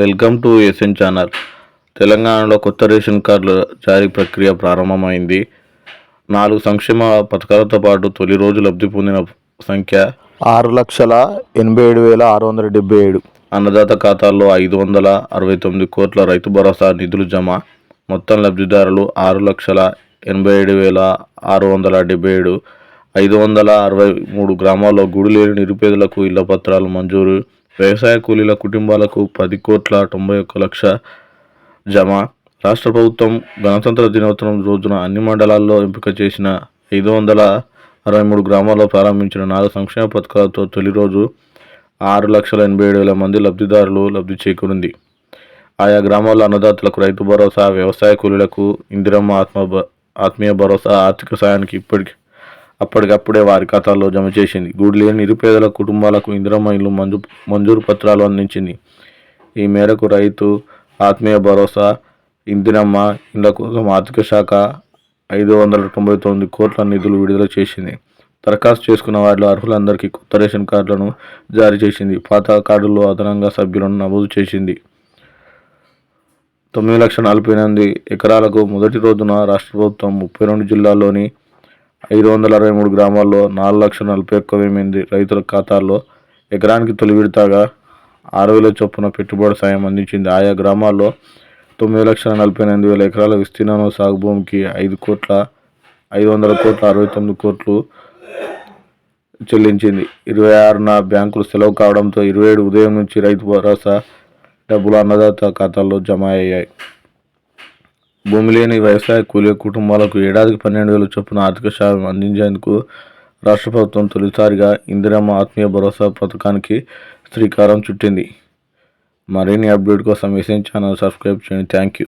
Welcome to SN channel. తెలంగాణలో కొత్త ration కార్డుల జారీ ప్రక్రియ ప్రారంభమైంది. నాలుగు సంక్షేమ పథకాలతో పాటు తొలి రోజు లబ్ధి పొందిన సంఖ్య ఆరు లక్షల ఎనభై ఏడు వేల ఆరు వందల డెబ్బై ఏడు. అన్నదాత ఖాతాల్లో ఐదు వందల అరవై తొమ్మిది కోట్ల రైతు భరోసా నిధులు జమ. మొత్తం లబ్ధిదారులు ఆరు లక్షల ఎనభై ఏడు వేల ఆరు వందల డెబ్బై ఏడు. ఐదు వందల అరవై మూడు గ్రామాల్లో గుడి లేని నిరుపేదలకు ఇళ్ళ పత్రాలు మంజూరు. వ్యవసాయ కూలీల కుటుంబాలకు పది కోట్ల తొంభై ఒక్క లక్ష జమ. రాష్ట్ర ప్రభుత్వం గణతంత్ర దినోత్సవం రోజున అన్ని మండలాల్లో ఎంపిక చేసిన ఐదు వందల అరవై మూడు గ్రామాల్లో ప్రారంభించిన నాలుగు సంక్షేమ పథకాలతో తొలి రోజు ఆరు లక్షల ఎనభై ఏడు వేల మంది లబ్ధిదారులు లబ్ధి చేకూరింది. ఆయా గ్రామాల్లో అన్నదాతలకు రైతు భరోసా వ్యవసాయ కూలీలకు ఇందిరమ్మ ఆత్మ ఆత్మీయ భరోసా ఆర్థిక సాయానికి ఇప్పటికీ అప్పటికప్పుడే వారి ఖాతాల్లో జమ చేసింది. గుడి లేని నిరుపేదల కుటుంబాలకు ఇందిరమ్మ ఇల్లు మంజూ మంజూరు పత్రాలు అందించింది. ఈ మేరకు రైతు ఆత్మీయ భరోసా ఇందిరమ్మ ఇండ్ల కోసం ఆర్థిక శాఖ ఐదు వందల తొంభై తొమ్మిది కోట్ల నిధులు విడుదల చేసింది. దరఖాస్తు చేసుకున్న వారిలో అర్హులందరికీ కొత్త రేషన్ కార్డులను జారీ చేసింది. పాత కార్డుల్లో అదనంగా సభ్యులను నమోదు చేసింది. తొమ్మిది లక్షల నలభై ఎనిమిది ఎకరాలకు మొదటి రోజున రాష్ట్ర ప్రభుత్వం ముప్పై రెండు జిల్లాల్లోని ఐదు వందల అరవై మూడు గ్రామాల్లో నాలుగు లక్షల నలభై ఒక్క ఎనిమిది రైతుల ఖాతాల్లో ఎకరానికి తొలి విడతగా ఆరు వేల చొప్పున పెట్టుబడి సాయం అందించింది. ఆయా గ్రామాల్లో తొమ్మిది లక్షల నలభై ఎనిమిది వేల ఎకరాల విస్తీర్ణంలో సాగు భూమికి ఐదు కోట్ల ఐదు వందల కోట్ల అరవై తొమ్మిది కోట్లు చెల్లించింది. ఇరవై ఆరున బ్యాంకులు సెలవు కావడంతో ఇరవై ఏడు ఉదయం నుంచి రైతు భరోసా డబ్బులు అన్నదాత ఖాతాల్లో జమ అయ్యాయి. భూమి లేని వ్యవసాయ కూలీ కుటుంబాలకు ఏడాదికి పన్నెండు వేల చొప్పున ఆర్థిక సాయం అందించేందుకు రాష్ట్ర ప్రభుత్వం తొలిసారిగా ఇందిరమ్మ ఆత్మీయ భరోసా పథకానికి శ్రీకారం చుట్టింది. మరిన్ని అప్డేట్ కోసం ఎస్ఎన్ ఛానల్ సబ్స్క్రైబ్ చేయండి. Thank you